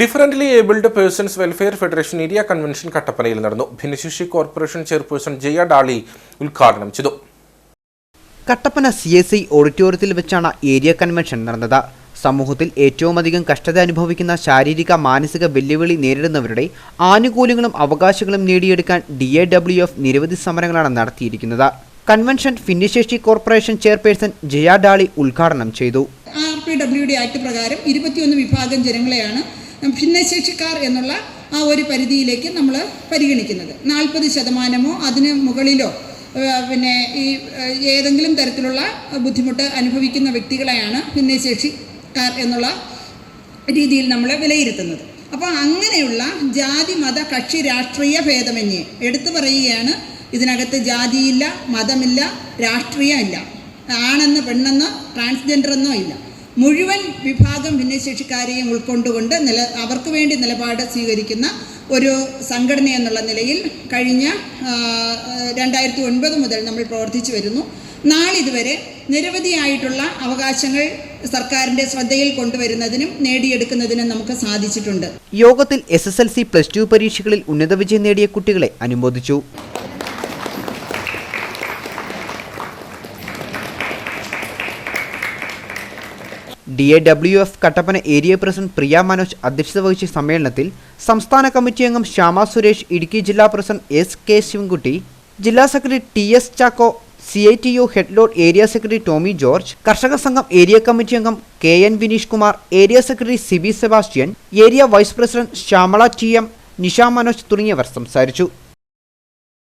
Differently abled persons welfare federation area convention കട്ടപ്പനയിൽ നടന്നു. ഭിന്നശേഷി കോർപ്പറേഷൻ ചെയർപേഴ്സൺ ജയ ഡാളി ഉദ്ഘാടനം ചെയ്തു. കട്ടപ്പന സി എസ് ഐ ഓഡിറ്റോറിയത്തിൽ വെച്ചാണ് ഏരിയ കൺവെൻഷൻ നടന്നത്. സമൂഹത്തിൽ ഏറ്റവും അധികം കഷ്ടത അനുഭവിക്കുന്ന ശാരീരിക മാനസിക വെല്ലുവിളി നേരിടുന്നവരുടെ ആനുകൂല്യങ്ങളും അവകാശങ്ങളും നേടിയെടുക്കാൻ ഡി എ ഡബ്ല്യു എഫ് നിരവധി സമരങ്ങളാണ് നടത്തിയിരിക്കുന്നത്. കൺവെൻഷൻ ഭിന്നശേഷി കോർപ്പറേഷൻ ചെയർപേഴ്സൺ ജയ ഡാളി ഉദ്ഘാടനം ചെയ്തു. R P W D act പ്രകാരം ഇരുപത്തിയൊന്ന് വിഭാഗം ജനങ്ങളെയാണ് ഭിന്നശേഷിക്കാർ എന്നുള്ള ആ ഒരു പരിധിയിലേക്ക് നമ്മൾ പരിഗണിക്കുന്നത്. നാൽപ്പത് ശതമാനമോ അതിന് മുകളിലോ പിന്നെ ഈ ഏതെങ്കിലും തരത്തിലുള്ള ബുദ്ധിമുട്ട് അനുഭവിക്കുന്ന വ്യക്തികളെയാണ് ഭിന്നശേഷിക്കാർ എന്നുള്ള രീതിയിൽ നമ്മൾ വിലയിരുത്തുന്നത്. അപ്പോൾ അങ്ങനെയുള്ള ജാതി മത കക്ഷി രാഷ്ട്രീയ ഭേദമന്യേ എടുത്തു പറയുകയാണ്. ഇതിനകത്ത് ജാതിയില്ല മതമില്ല രാഷ്ട്രീയമില്ല. ആണെന്ന് പെണ്ണെന്നോ ട്രാൻസ്ജെൻഡർ എന്നോ ഇല്ല. മുഴുവൻ വിഭാഗം ഭിന്നശേഷിക്കാരെയും ഉൾക്കൊണ്ടുകൊണ്ട് നില അവർക്ക് വേണ്ടി നിലപാട് സ്വീകരിക്കുന്ന ഒരു സംഘടന എന്നുള്ള നിലയിൽ കഴിഞ്ഞ രണ്ടായിരത്തി ഒൻപത് മുതൽ നമ്മൾ പ്രവർത്തിച്ചു വരുന്നു. നാളിതുവരെ നിരവധിയായിട്ടുള്ള അവകാശങ്ങൾ സർക്കാരിന്റെ ശ്രദ്ധയിൽ കൊണ്ടുവരുന്നതിനും നേടിയെടുക്കുന്നതിനും നമുക്ക് സാധിച്ചിട്ടുണ്ട്. യോഗത്തിൽ S S L C plus two പരീക്ഷകളിൽ ഉന്നത വിജയം നേടിയ കുട്ടികളെ അനുമോദിച്ചു. D A W F Kattappana area president Priya Manoj അധ്യക്ഷത വഹിച്ച സമ്മേളനത്തിൽ സംസ്ഥാന കമ്മിറ്റി അംഗം ശ്യാമ സുരേഷ് ഇടുക്കി ജില്ലാ പ്രസിഡന്റ് എസ് കെ ശിവൻകുട്ടി ജില്ലാ secretary T S Chacko C I T U head load area secretary Tomy George Karshaka Sangham area committee അംഗം K N Vineesh Kumar area secretary Siby Sebastian area vice president Shyamala T M Nisha Manoj തുടങ്ങിയവർ സംസാരിച്ചു.